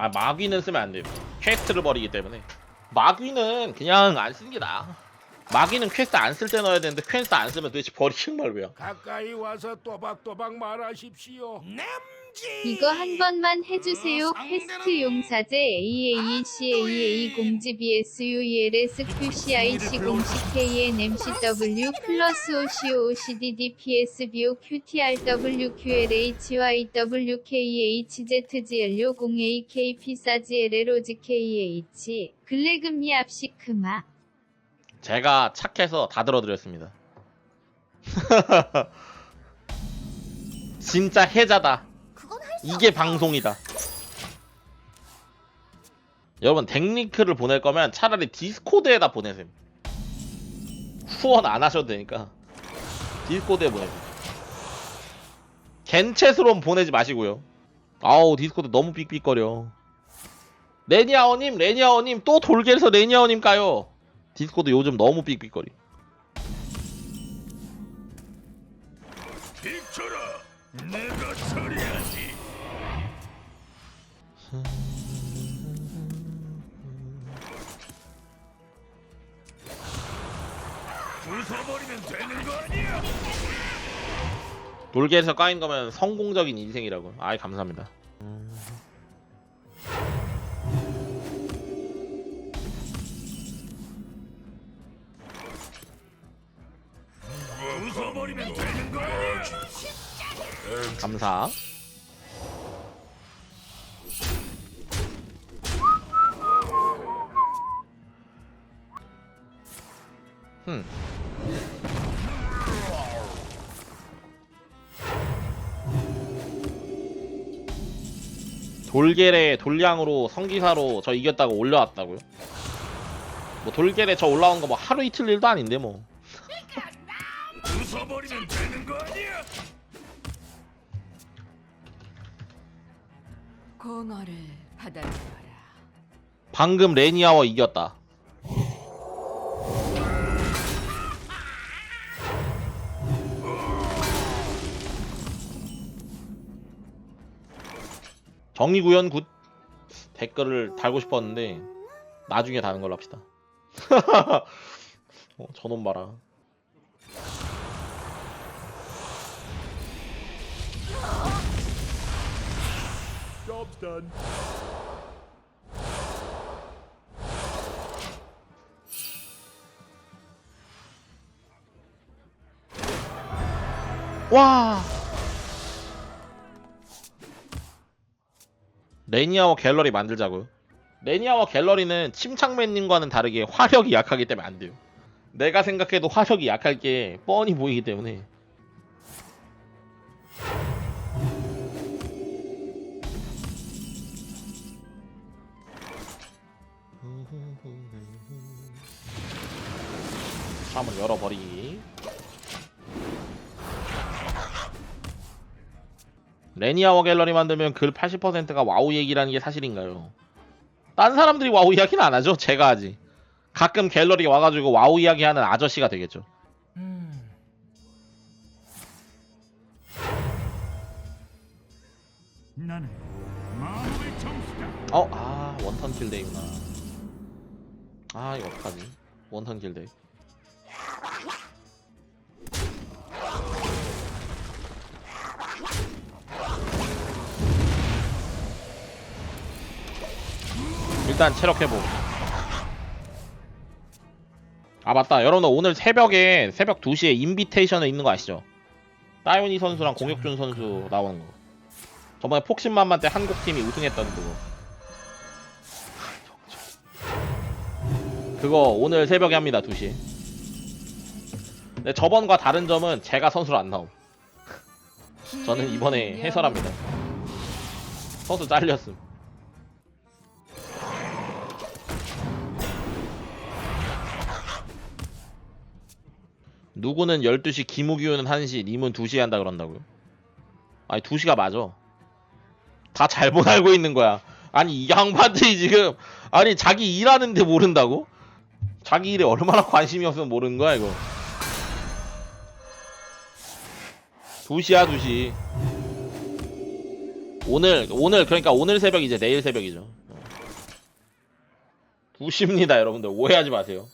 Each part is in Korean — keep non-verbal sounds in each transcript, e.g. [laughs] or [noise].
아 마귀는 쓰면 안 돼요. 퀘스트를 버리기 때문에. 마귀는 그냥 안 쓰는 게 나아. 마귀는 퀘스트 안 쓸 때 넣어야 되는데 퀘스트 안 쓰면 도대체 버리신 말 왜요? 가까이 와서 또박또박 말하십시오. 이거 한 번만 해주세요. 퀘스트 용사제 AACAA 공지 BSUELS QCIC 공식 KNMCW 플러스 OCOCDD PSBO QTRW QLHYWKHZGLO 0AK 피사지 LLOG KH 글래금미 압시크마 제가 착해서 다 들어드렸습니다. 진짜 해자다. 이게 방송이다. 여러분 덱링크를 보낼 거면 차라리 디스코드에다 보내세요. 후원 안 하셔도 되니까 디스코드에 보내세요. 겐챗으로는 보내지 마시고요. 아우 디스코드 너무 삑삑거려. 레니아오님 레니아오님 또 돌게에서 레니아오님 까요. 디스코드 요즘 너무 삑삑거리. 비켜라, 부숴버리면 되는 거 아니야? 돌게에서 까인 거면 성공적인 인생이라고. 아이 감사합니다. 부숴버리면 되는 거 아니야? 감사. 흠. 돌게레 돌량으로 성기사로 저 이겼다고 올려왔다고요? 뭐 돌게레 저 올라온 거 뭐 하루 이틀 일도 아닌데 뭐. 부숴버리면 되는 거 아니야? 공허를 받아들여라. 방금 레니아워 이겼다. 정의구현 굿 댓글을 달고 싶었는데 나중에 다는 걸로 합시다. [laughs] 어, 저놈 봐라. 와. 레니아워 갤러리 만들자고요. 레니아워 갤러리는 침착맨님과는 다르게 화력이 약하기 때문에 안 돼요. 내가 생각해도 화력이 약할 게 뻔히 보이기 때문에. 한번 열어버리기. 레니아워 갤러리 만들면 글 80%가 와우 얘기라는 게 사실인가요? 딴 사람들이 와우 이야기는 안 하죠. 제가 하지. 가끔 갤러리 와가지고 와우 이야기 하는 아저씨가 되겠죠. 정수다. 어, 아, 원턴 킬데이구나. 아, 이거 어떡하지? 원턴 킬데이. 일단 체력 회복. 아 맞다. 여러분 오늘 새벽에 새벽 2시에 인비테이션에 있는 거 아시죠? 따윤이 선수랑 공혁준 선수 나오는 거. 저번에 폭신만만 때 한국 팀이 우승했던 그거. 그거 오늘 새벽에 합니다 2시. 근데 저번과 다른 점은 제가 선수로 안 나옴. 저는 이번에 해설합니다. 선수 잘렸음 누구는 12시 김우규는 1시 님은 2시에 한다 그런다고요 아니 2시가 맞아 다 잘못 알고 있는 거야 아니 이 양반들이 지금 아니 자기 일하는데 모른다고? 자기 일에 얼마나 관심이 없으면 모르는 거야 이거 2시야 2시 오늘 오늘 그러니까 오늘 새벽 이제 내일 새벽이죠. 어. 2시입니다 여러분들 오해하지 마세요.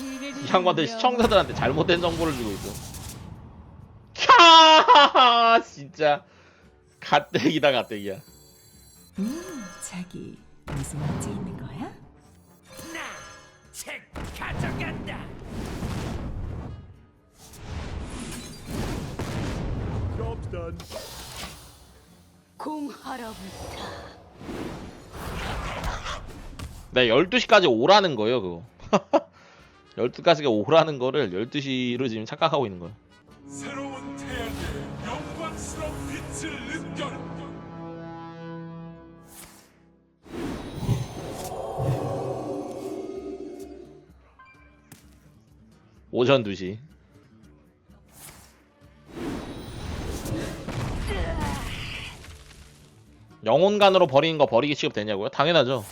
이 양반들 시청자들한테 잘못된 정보를 주고 있어. 캬 진짜 가뜩이다 가뜩이야. 음, 자기 무슨 문제 있는 거야? 나책 가져간다. Job's done. 공하러부터 네 12시까지 오라는 거예요 그거. [laughs] 12시까지가 오라는 거를 12시로 지금 착각하고 있는 거예요. 새로운 태양의 영광스러운 빛을 느껴라. 오전 2시. 영혼간으로 버리는 거 버리기 취급되냐고요? 당연하죠.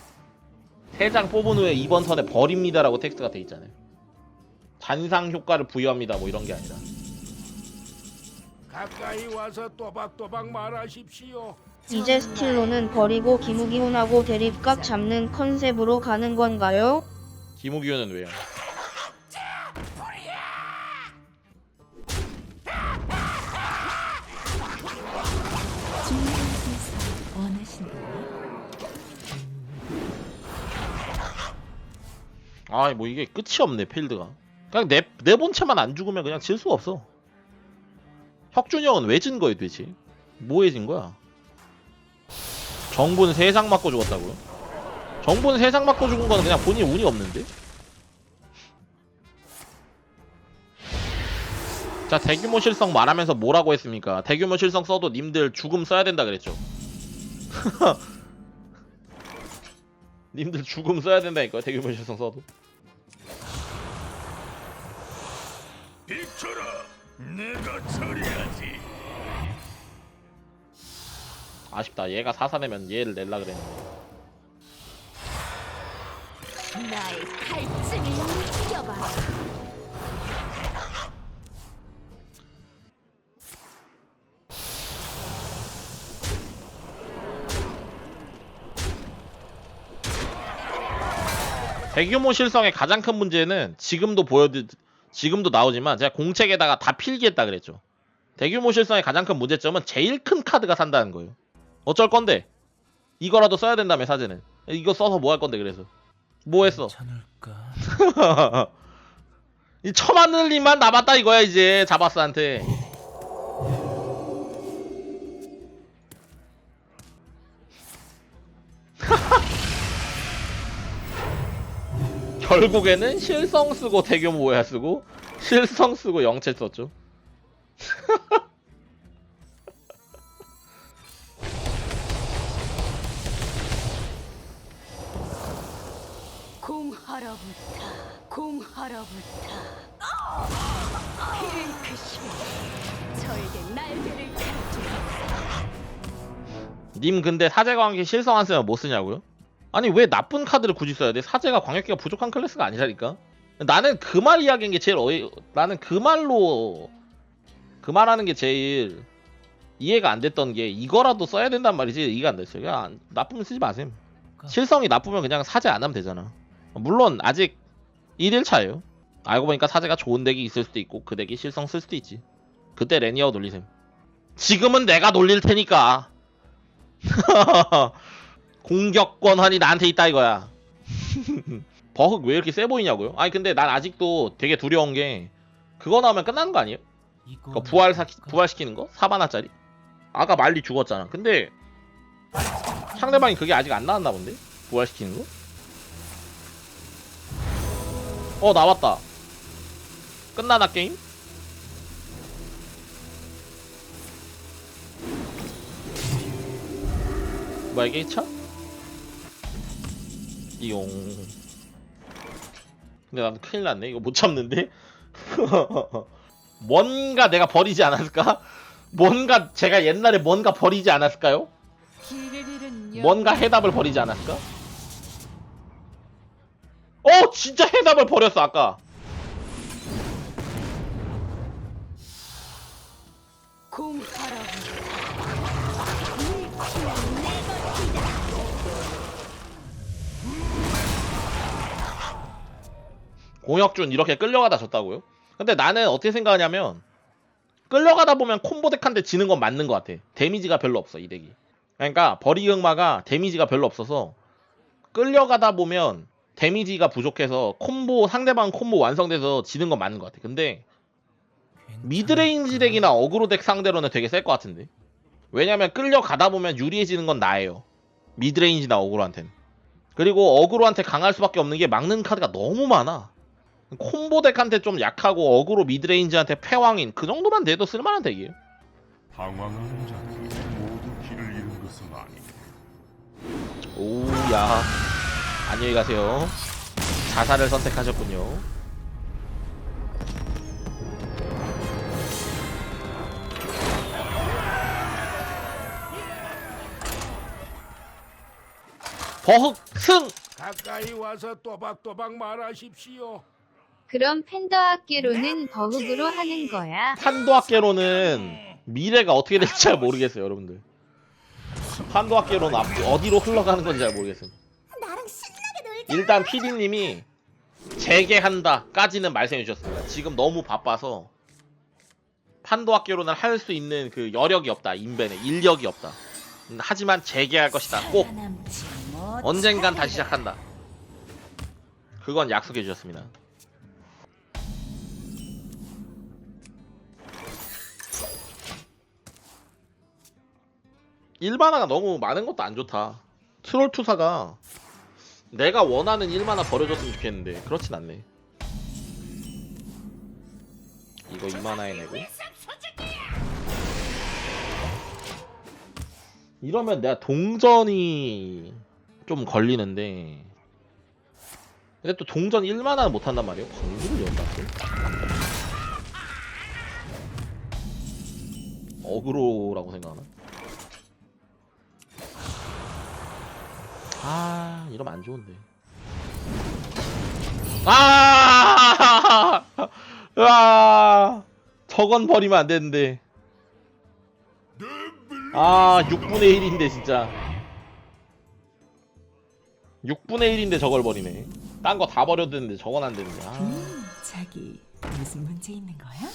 3장 뽑은 후에 이번 턴에 버립니다라고 텍스트가 돼 있잖아요. 잔상 효과를 부여합니다 뭐 이런 게 아니라. 가까이 와서 또박또박 말하십시오. 이제 스틸로는 버리고 기무기훈하고 대립각 잡는 컨셉으로 가는 건가요? 김우기훈은 왜요? 중간에서 원하시는 거야? 아, 뭐 이게 끝이 없네, 필드가. 그냥 내, 내 본체만 안 죽으면 그냥 질 수가 없어. 혁준이 형은 왜 진 거예요, 도대체? 뭐에 진 거야? 정분 세상 맞고 죽었다고요? 정분 세상 맞고 죽은 거는 그냥 본인 운이 없는데? 자, 대규모 실성 말하면서 뭐라고 했습니까? 대규모 실성 써도 님들 죽음 써야 된다 그랬죠. [laughs] 님들 죽음 써야 된다니까요, 대규모 실성 써도. 비켜라. 내가 처리하지. 아쉽다. 얘가 사사내면 얘를 낼라 그랬는데. 나의 갈증을 느껴봐. 대규모 실성의 가장 큰 문제는 지금도 보여드 지금도 나오지만 제가 공책에다가 다 필기했다 그랬죠. 대규모 실성의 가장 큰 문제점은 제일 큰 카드가 산다는 거예요. 어쩔 건데? 이거라도 써야 된다며 사제는. 이거 써서 뭐 할 건데 그래서. 뭐 했어? [laughs] 이 처마늘님만 남았다 이거야 이제 자바스한테. 결국에는 실성 쓰고 대규모 모야 쓰고 실성 쓰고 영체 썼죠. 공하러부터 공하러부터 피링크시 저에게 날개를 펼쳐 님 근데 사제 광역기 실성 안 쓰면 뭐 쓰냐고요? 아니 왜 나쁜 카드를 굳이 써야 돼? 사제가 광역기가 부족한 클래스가 아니라니까. 나는 그 말 이야기한 게 제일 어이 나는 그 말로 그 말하는 게 제일 이해가 안 됐던 게 이거라도 써야 된단 말이지 이해가 안 됐어요. 안- 나쁘면 쓰지 마셈. 실성이 나쁘면 그냥 사제 안 하면 되잖아. 물론 아직 1일 차예요. 알고 보니까 사제가 좋은 덱이 있을 수도 있고 그 덱이 실성 쓸 수도 있지. 그때 레니어 놀리셈. 지금은 내가 놀릴 테니까. [laughs] 공격 권한이 나한테 있다 이거야. [laughs] 버흑 왜 이렇게 세 보이냐고요? 아니 근데 난 아직도 되게 두려운 게 그거 나오면 끝나는 거 아니에요? 그러니까 부활 사, 부활시키는 거? 4만화짜리? 아까 말리 죽었잖아. 근데 상대방이 그게 아직 안 나왔나 본데? 부활시키는 거? 어 나왔다. 끝나나 게임? 뭐야 이게 1차? 이용 근데 나도 큰일 났네 이거 못 참는데 [laughs] 뭔가 내가 버리지 않았을까? 뭔가 제가 옛날에 뭔가 버리지 않았을까요? 뭔가 해답을 버리지 않았을까? 어 진짜 해답을 버렸어 아까 공하러 공혁준 이렇게 끌려가다 졌다고요? 근데 나는 어떻게 생각하냐면 끌려가다 보면 콤보 덱한테 지는 건 맞는 것 같아. 데미지가 별로 없어 이 덱이. 그러니까 버리응마가 데미지가 별로 없어서 끌려가다 보면 데미지가 부족해서 콤보 상대방 콤보 완성돼서 지는 건 맞는 것 같아. 근데 미드레인지 덱이나 어그로 덱 상대로는 되게 셀 것 같은데. 왜냐면 끌려가다 보면 유리해지는 건 나예요. 미드레인지나 어그로한테는. 그리고 어그로한테 강할 수밖에 없는 게 막는 카드가 너무 많아. 콤보 덱한테 좀 약하고 어그로 미드레인지한테 패왕인 그 정도만 돼도 쓸만한 덱이에요. 방황하는 자는 모두 길을 잃은 것은 아니다. 오야 안녕히 가세요. 자살을 선택하셨군요. 버흑 승 가까이 와서 또박또박 말하십시오. 그럼 팬더학계로는 버흑으로 하는 거야. 판도학계로는 미래가 어떻게 될지 잘 모르겠어요, 여러분들. 판도학계로는 앞, 어디로 흘러가는 건지 잘 모르겠어요. 일단 PD님이 재개한다까지는 말씀해 주셨습니다. 지금 너무 바빠서 판도학계로는 할 수 있는 그 여력이 없다, 인벤에 인력이 없다. 음, 하지만 재개할 것이다. 꼭 언젠간 다시 시작한다. 그건 약속해 주셨습니다. 일만화가 너무 많은 것도 안 좋다. 트롤 투사가 내가 원하는 일만화 버려줬으면 좋겠는데 그렇진 않네. 이거 2만화에 내고 이러면 내가 동전이 좀 걸리는데 근데 또 동전 1만화는 못한단 말이에요 광부를 연다고 어그로라고 생각하나? 아 이러면 안 좋은데 아! [laughs] 아! 저건 버리면 안 되는데 아 6분의 1인데 진짜 6분의 1인데 저걸 버리네 딴 거 다 버려도 되는데 저건 안 되는데 아. 음, 자기 무슨 문제 있는 거야?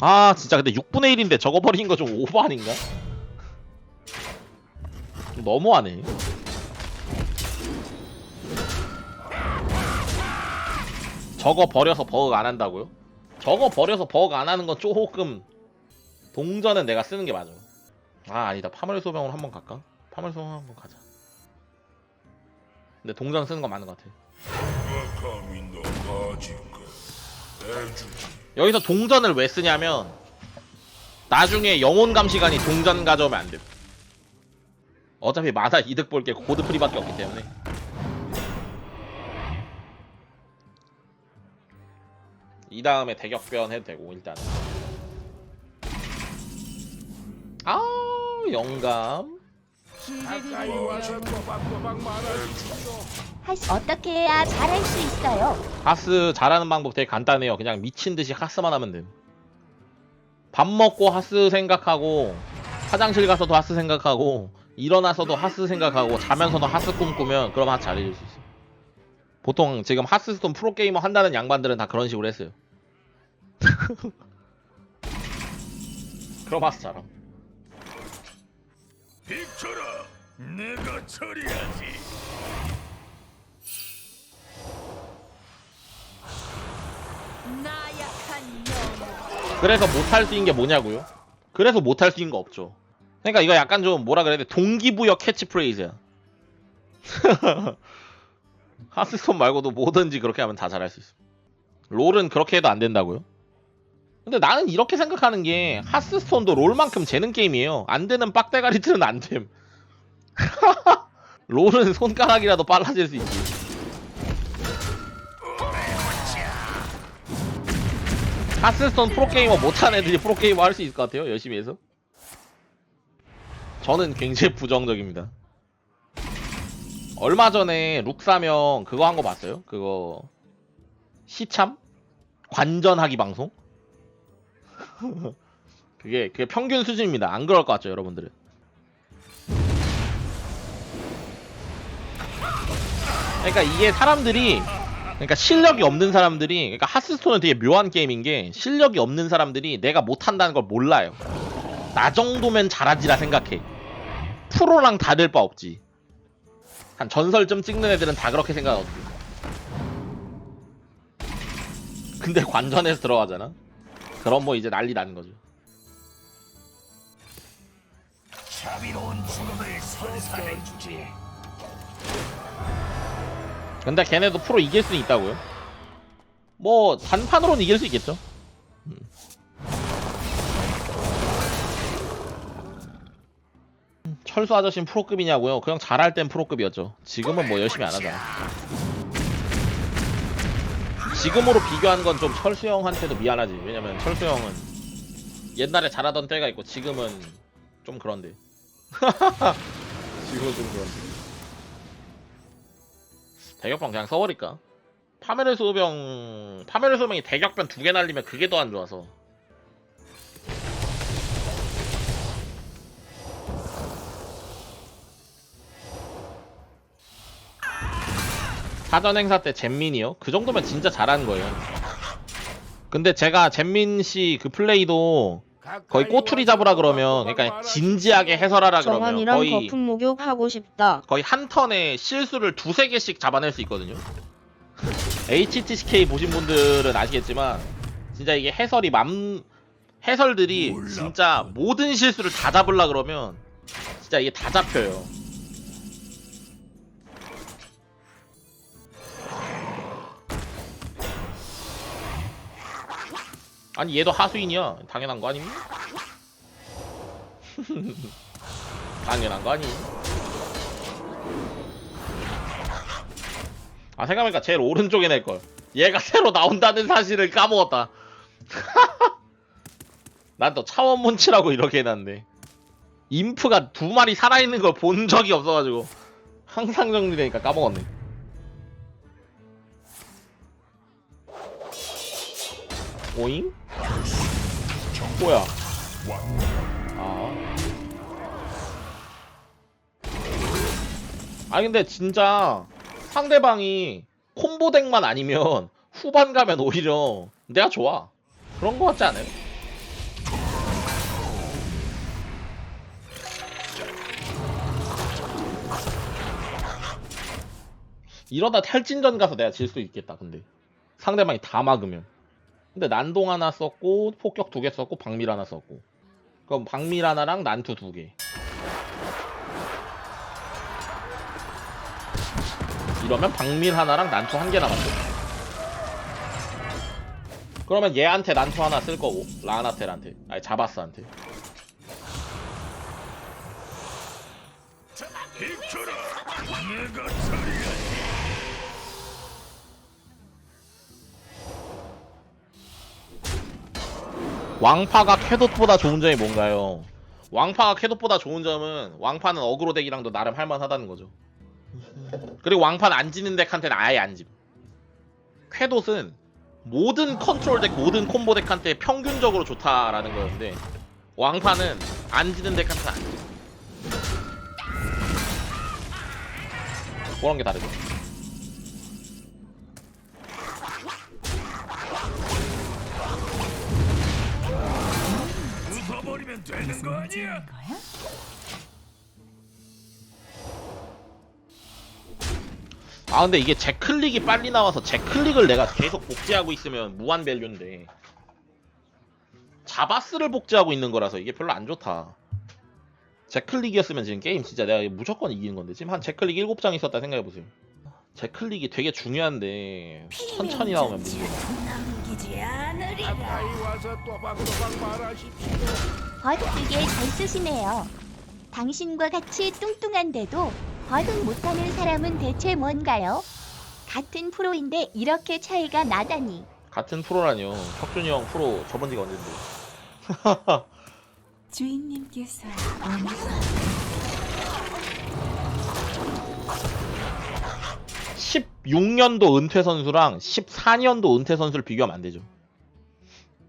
아 진짜 근데 6분의 1인데 저거 버린 거좀 오버 아닌가? 좀 너무하네 저거 버려서 버그 안 한다고요? 저거 버려서 버그 안 하는 건 조금 동전은 내가 쓰는 게 맞아 아 아니다 파멸 소병으로 한번 갈까? 파멸 소병 한번 가자 근데 동전 쓰는 건 맞는 것 같아 여기서 동전을 왜 쓰냐면 나중에 영혼 감시관이 동전 가져오면 안 돼. 어차피 마다 이득 볼 게 고드 프리밖에 없기 때문에. 이 다음에 대격변 해도 되고 일단. 아 영감. 어떻게 해야 잘할 수 있어요? 하스 잘하는 방법 되게 간단해요. 그냥 미친 듯이 하스만 하면 됨. 밥 먹고 하스 생각하고 화장실 가서도 하스 생각하고 일어나서도 하스 생각하고 자면서도 하스 꿈 꾸면 그럼 하스 잘해줄 수 있어. 보통 지금 하스스톤 프로게이머 한다는 양반들은 다 그런 식으로 했어요. [laughs] 그럼 하스 잘함. 비켜라. 내가 처리하지. 그래서 못할 수 있는 게 뭐냐고요? 그래서 못할 수 있는 거 없죠. 그러니까 이거 약간 좀 뭐라 그래야 돼? 동기부여 캐치프레이즈야. [laughs] 하스스톤 말고도 뭐든지 그렇게 하면 다 잘할 수 있어. 롤은 그렇게 해도 안 된다고요? 근데 나는 이렇게 생각하는 게 하스스톤도 롤만큼 재는 게임이에요. 안 되는 빡대가리 틀은 안 됨. [laughs] 롤은 손가락이라도 빨라질 수 있지. 하스스톤 프로게이머 못하는 애들이 프로게이머 할 수 있을 것 같아요. 열심히 해서. 저는 굉장히 부정적입니다. 얼마 전에 룩사명 그거 한 거 봤어요? 그거 시참? 관전하기 방송? [laughs] 그게 그게 평균 수준입니다. 안 그럴 것 같죠, 여러분들은? 그러니까 이게 사람들이 그러니까 실력이 없는 사람들이 그러니까 하스스톤은 되게 묘한 게임인 게 실력이 없는 사람들이 내가 못한다는 걸 몰라요. 나 정도면 잘하지라 생각해. 프로랑 다를 바 없지. 한 전설점 찍는 애들은 다 그렇게 생각하거든. 근데 관전에서 들어가잖아. 그럼 뭐 이제 난리 나는 거죠. 근데 걔네도 프로 이길 수 있다고요? 뭐 단판으로는 이길 수 있겠죠. 음. 철수 아저씨는 프로급이냐고요? 그냥 잘할 땐 프로급이었죠. 지금은 뭐 열심히 안 하잖아. 지금으로 비교하는 건좀 철수 형한테도 미안하지. 왜냐면 철수 형은 옛날에 잘하던 때가 있고 지금은 좀 그런데. [laughs] 지금은 좀 그런데. 대격변 그냥 써버릴까? 파멸의 소병 파멸의 소병이 대격변 두 개 날리면 그게 더 안 좋아서 사전 행사 때 잼민이요? 그 정도면 진짜 잘하는 거예요. 근데 제가 잼민 씨 그 플레이도 거의 꼬투리 잡으라 그러면 그러니까 진지하게 해설하라 그러면 정한이랑 거의 거품 목욕 하고 싶다. 거의 한 턴에 실수를 두세 개씩 잡아낼 수 있거든요. [laughs] HTCK 보신 분들은 아시겠지만 진짜 이게 해설이 맘 해설들이 진짜 모든 실수를 다 잡으려 그러면 진짜 이게 다 잡혀요. 아니 얘도 하수인이야. 당연한 거 아님? [laughs] 당연한 거 아니? 아 생각해보니까 제일 오른쪽에 낼걸 얘가 새로 나온다는 사실을 까먹었다 [laughs] 난 또 차원 문치라고 이렇게 해놨네 인프가 두 마리 살아있는 걸 본 적이 없어가지고 항상 정리되니까 까먹었네 오잉? 뭐야 아 아니 근데 진짜 상대방이 콤보 덱만 아니면 [laughs] 후반 가면 오히려 내가 좋아. 그런 거 같지 않아요? 이러다 탈진전 가서 내가 질 수 있겠다. 근데 상대방이 다 막으면. 근데 난동 하나 썼고 폭격 두 개 썼고 박밀 하나 썼고. 그럼 박밀 하나랑 난투 두 개. 이러면 박밀 하나랑 난투 한 개 남았어. 그러면 얘한테 난투 하나 쓸 거고 라나텔한테 아니 자바스한테. 왕파가 캐돛보다 좋은 점이 뭔가요? 왕파가 캐돛보다 좋은 점은 왕파는 어그로 덱이랑도 나름 할만하다는 거죠. 그리고 왕판 안 지는 덱한테는 아예 안 집. 쾌돛은 모든 컨트롤 덱, 모든 콤보 덱한테 평균적으로 좋다라는 거였는데 왕판은 안 지는 덱한테는 안 집. 그런 게 다르죠. 무슨 문제인 거야? 아 근데 이게 제클릭이 빨리 나와서 제클릭을 내가 계속 복제하고 있으면 무한 밸류인데 자바스를 복제하고 있는 거라서 이게 별로 안 좋다. 제클릭이었으면 지금 게임 진짜 내가 무조건 이기는 건데. 지금 한 제클릭 7장 있었다 생각해보세요. 제클릭이 되게 중요한데 천천히 나오면 문제야 버티게 잘 쓰시네요. 당신과 같이 뚱뚱한데도 버릇 못하는 사람은 대체 뭔가요? 같은 프로인데 이렇게 차이가 나다니. 같은 프로라뇨 혁준이 형 프로 저번 지가 언젠데 [laughs] 주인님께서 원하시는 16년도 은퇴 선수랑 14년도 은퇴 선수를 비교하면 안 되죠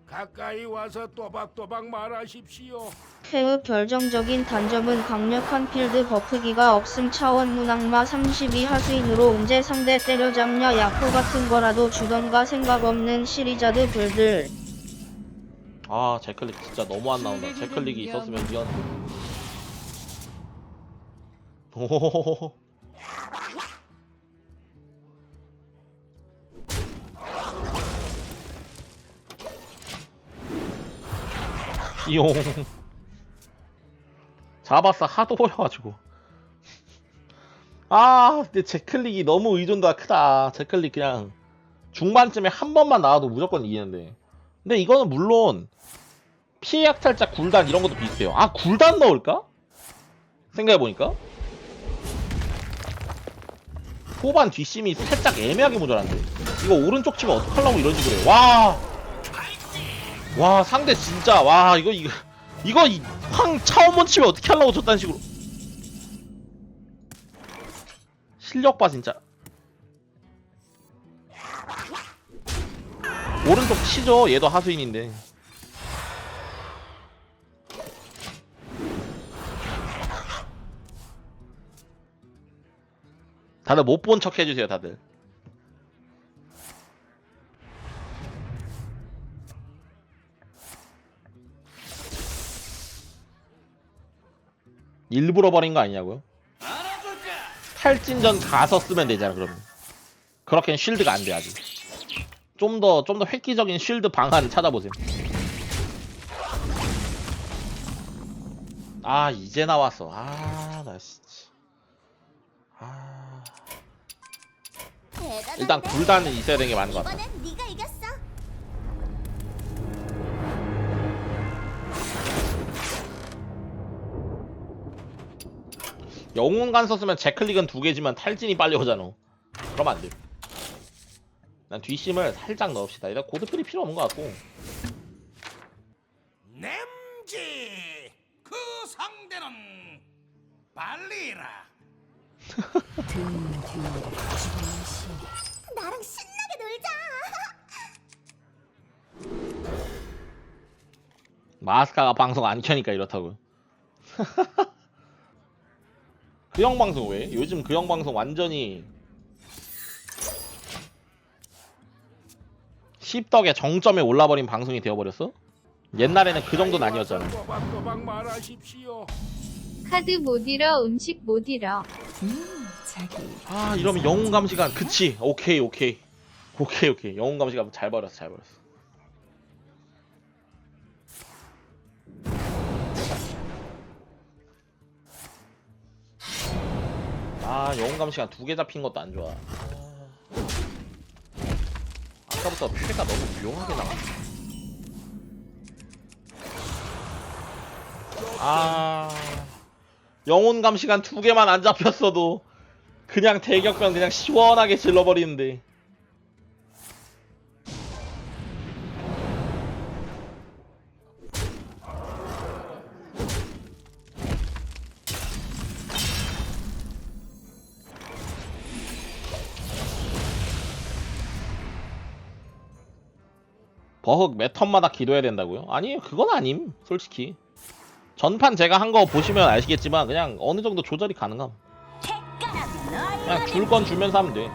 가까이 와서 또박또박 말하십시오. 폐의 결정적인 단점은 강력한 필드 버프기가 없음 차원 문악마 32 하수인으로 언제 상대 때려잡냐 야포 같은 거라도 주던가 생각 없는 시리자드 불들. 아 제클릭 진짜 너무 안 나온다. 제클릭이 있었으면 미안 [laughs] 오호호호 용 잡았어 하도 보여가지고 아 근데 제 클릭이 너무 의존도가 크다 제 클릭 그냥 중반쯤에 한 번만 나와도 무조건 이기는데 근데 이거는 물론 피해 약탈자 굴단 이런 것도 비슷해요. 아 굴단 넣을까? 생각해보니까 후반 뒷심이 살짝 애매하게 모자란데 이거 오른쪽 치면 어떡하려고 이런 식으로 해. 와. 와 상대 진짜 와 이거 이거 이거 이- 황 차원문 치면 어떻게 하려고 저딴 식으로. 실력 봐 진짜. 오른쪽 치죠 얘도 하수인인데. 다들 못 본 척 해주세요, 다들. 일부러 버린 거 아니냐고요? 탈진전 가서 쓰면 되잖아, 그러면. 그렇게는 쉴드가 안 돼, 아직. 좀 더, 좀 더 획기적인 쉴드 방안을 찾아보세요. 아, 이제 나왔어. 아, 나 진짜. 아. 일단 굴단은 있어야 되는 게 맞는 것 같아. 영웅간 썼으면 제클릭은 두 개지만 탈진이 빨리 오잖아. 그러면 안 돼. 난 뒷심을 살짝 넣읍시다. 일단 고드필이 필요 없는 것 같고. 냄지 그 상대는 발리라. 조시 [laughs] 나랑 신나게 놀자. 마스카가 방송 안 켜니까 이렇다고. [laughs] 그형 방송 왜? 요즘 그형 방송 완전히 씹덕의 정점에 올라버린 방송이 되어버렸어? 옛날에는 그 정도는 아니었잖아. 말하십시오. 카드 못 잃어 음식 못 잃어 음 자기 아 이러면 영웅 감시관 그치 오케이 오케이 오케이 오케이 영웅 감시관 잘 버렸어 잘 버렸어 아 영웅 감시관 두개 잡힌 것도 안 좋아. 아. 아까부터 피해가 너무 묘하게 나와 아. 영혼 감시관 두 개만 안 잡혔어도 그냥 대격변 그냥 시원하게 질러버리는데 버흑 매 턴마다 기도해야 된다고요? 아니에요 그건 아님 솔직히 전판 제가 한 거 보시면 아시겠지만 그냥 어느 정도 조절이 가능함 그냥 줄 건 주면서 하면 돼.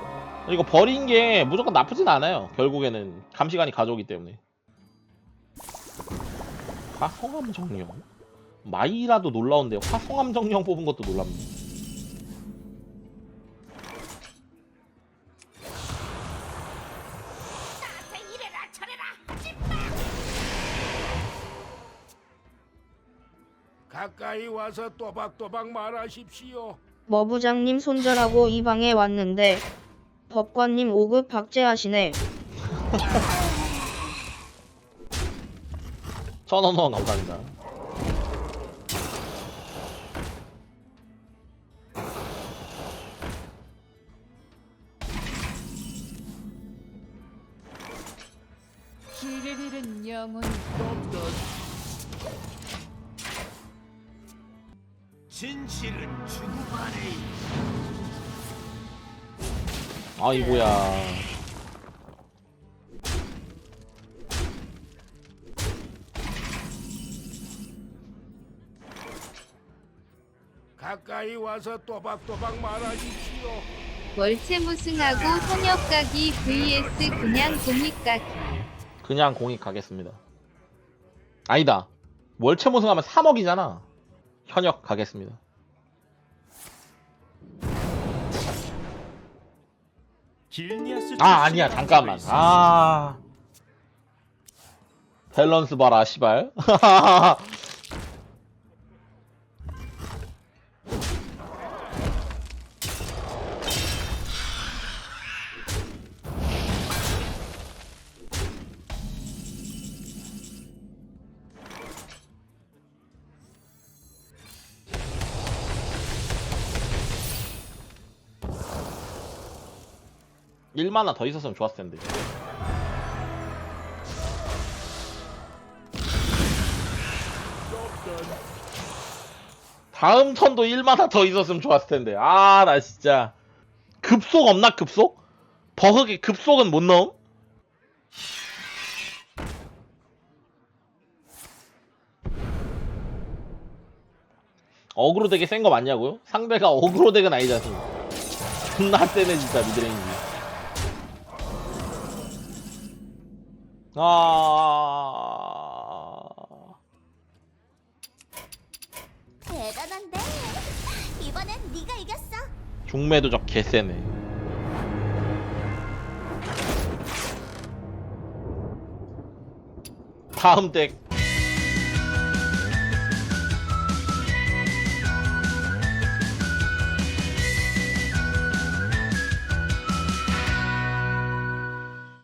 이거 버린 게 무조건 나쁘진 않아요. 결국에는 감시관이 가져오기 때문에. 화성암 정령? 마이라도 놀라운데 화성암 정령 뽑은 것도 놀랍네. 가까이 와서 또박또박 말하십시오. 머부장님 손절하고 이 방에 왔는데 법관님 5급 박제하시네 천 원 원 감사합니다. 아이고야. 가까이 와서 또박또박 말하십시오. 월체 무승하고 현역 가기 vs 그냥 공익 가기. 그냥 공익 가겠습니다. 아니다. 월체 무승하면 3억이잖아. 현역 가겠습니다. 아 아니야 잠깐만. 아 밸런스 봐라 시발. [laughs] 일만화더 있었으면 좋았을 텐데. 다음 턴도 1만화 더 있었으면 좋았을 텐데. 아, 나 진짜. 급속 없나, 급속? 버흑이 급속은 못 넣음? 어그로 되게 센 거 맞냐고요? 상대가 어그로 덱은 않습니까? 존나 세네 진짜 미드레인지 아 대단한데. 이번엔 네가 이겼어. 중매도 적 개세네 다음 덱